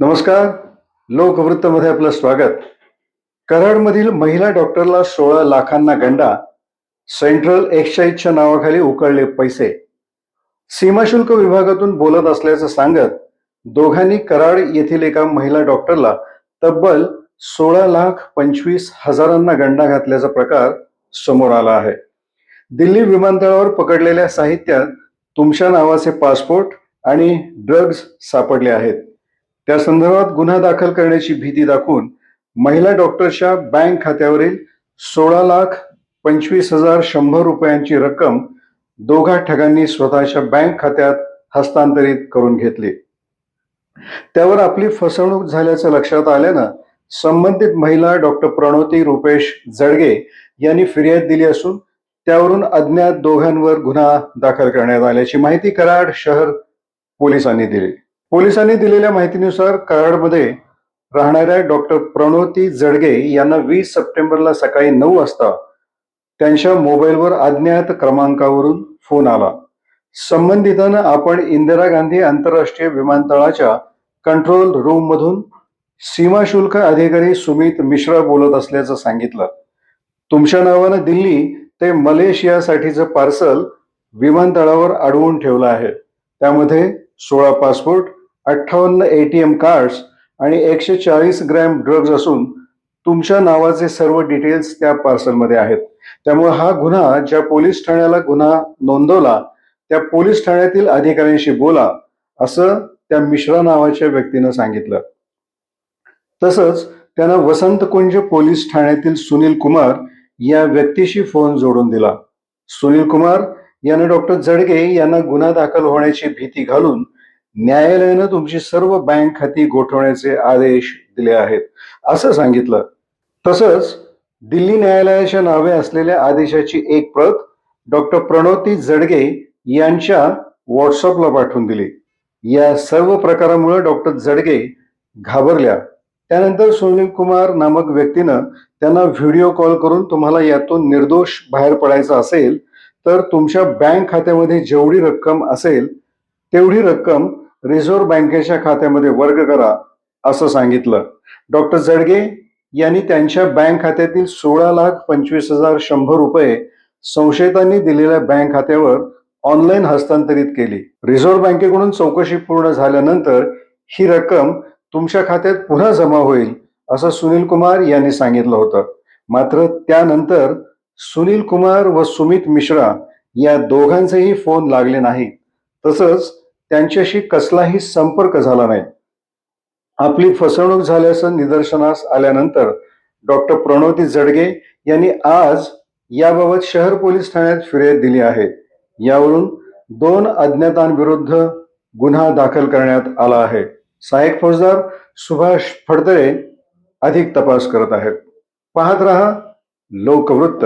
नमस्कार. लोकवृत्तमध्ये आपलं स्वागत. कराडमधील महिला डॉक्टरला सोळा लाखांना गंडा. सेंट्रल एक्साईजच्या नावाखाली उकळले पैसे. सीमाशुल्क विभागातून बोलत असल्याचं सांगत दोघांनी कराड येथील एका महिला डॉक्टरला तब्बल सोळा लाख पंचवीस हजारांना गंडा घातल्याचा प्रकार समोर आला आहे. दिल्ली विमानतळावर पकडलेल्या साहित्यात तुमच्या नावाचे पासपोर्ट आणि ड्रग्ज सापडले आहेत. त्या संदर्भात गुन्हा दाखल करण्याची भीती दाखवून महिला डॉक्टरच्या बँक खात्यावरील सोळा लाख पंचवीस हजार शंभर रुपयांची रक्कम दोघा ठगांनी स्वतःच्या बँक खात्यात हस्तांतरित करून घेतली. त्यावर आपली फसवणूक झाल्याचं लक्षात आल्यानं संबंधित महिला डॉक्टर प्रणोती रुपेश जडगे यांनी फिर्याद दिली असून त्यावरून अज्ञात दोघांवर गुन्हा दाखल करण्यात आल्याची माहिती कराड शहर पोलिसांनी दिली. पोलिसांनी दिलेल्या माहितीनुसार कराडमध्ये राहणाऱ्या डॉक्टर प्रणोती जडगे यांना वीस सप्टेंबरला सकाळी नऊ वाजता त्यांच्या मोबाईलवर अज्ञात क्रमांकावरून फोन आला. संबंधितांना आपण इंदिरा गांधी आंतरराष्ट्रीय विमानतळाच्या कंट्रोल रूम मधून सीमा शुल्क अधिकारी सुमित मिश्रा बोलत असल्याचं सांगितलं. तुमच्या नावानं दिल्ली ते मलेशियासाठीचं पार्सल विमानतळावर अडवून ठेवलं आहे. त्यामध्ये सोळा पासपोर्ट अठ्ठावन्न एटीएम कार्ड्स आणि एकशे चाळीस ग्रॅम ड्रग्ज असून तुमच्या नावाचे सर्व डिटेल्स त्या पार्सलमध्ये आहेत. त्यामुळे हा गुन्हा ज्या पोलीस ठाण्याला गुन्हा नोंदवला त्या पोलीस ठाण्यातील अधिकाऱ्यांशी बोला असं त्या मिश्रा नावाच्या व्यक्तीनं सांगितलं. तसंच त्यानं वसंतकुंज पोलीस ठाण्यातील सुनील कुमार या व्यक्तीशी फोन जोडून दिला. सुनील कुमार यानं डॉक्टर जडगे यांना गुन्हा दाखल होण्याची भीती घालून न्यायालयानं तुमची सर्व बँक खाती गोठवण्याचे आदेश दिले आहेत. असं सांगितलं. तसंच दिल्ली न्यायालयाच्या नावे असलेल्या आदेशाची एक प्रत डॉक्टर प्रणोती जडगे यांच्या व्हॉट्सअपला पाठवून दिली. या सर्व प्रकारामुळे डॉक्टर जडगे घाबरल्या. त्यानंतर सुनील कुमार नामक व्यक्तीनं त्यांना व्हिडिओ कॉल करून तुम्हाला यातून निर्दोष बाहेर पडायचं असेल तर तुमच्या बँक खात्यामध्ये जेवढी रक्कम असेल तेवढी रक्कम रिझर्व्ह बँकेच्या खात्यामध्ये वर्ग करा असं सांगितलं. डॉक्टर जडगे यांनी त्यांच्या बँक खात्यातील सोळा लाख पंचवीस हजार शंभर रुपये संशयितांनी दिलेल्या बँक खात्यावर ऑनलाईन हस्तांतरित केली. रिझर्व्ह बँकेकडून चौकशी पूर्ण झाल्यानंतर ही रक्कम तुमच्या खात्यात पुन्हा जमा होईल असं सुनील कुमार यांनी सांगितलं होतं. मात्र त्यानंतर सुनील कुमार व सुमित मिश्रा या दोघांचेही फोन लागले नाही तसंच त्यांच्याशी कसलाही संपर्क झाला नाही. आपली फसवणूक झाल्याचं निदर्शनास आल्यानंतर डॉक्टर प्रणवती जडगे यांनी आज याबाबत शहर पोलीस ठाण्यात फिर्याद दिली आहे. यावरून दोन अज्ञातांविरुद्ध गुन्हा दाखल करण्यात आला आहे. सहाय्यक फौजदार सुभाष फडतरे अधिक तपास करत आहेत. पाहत रहा लोकवृत्त.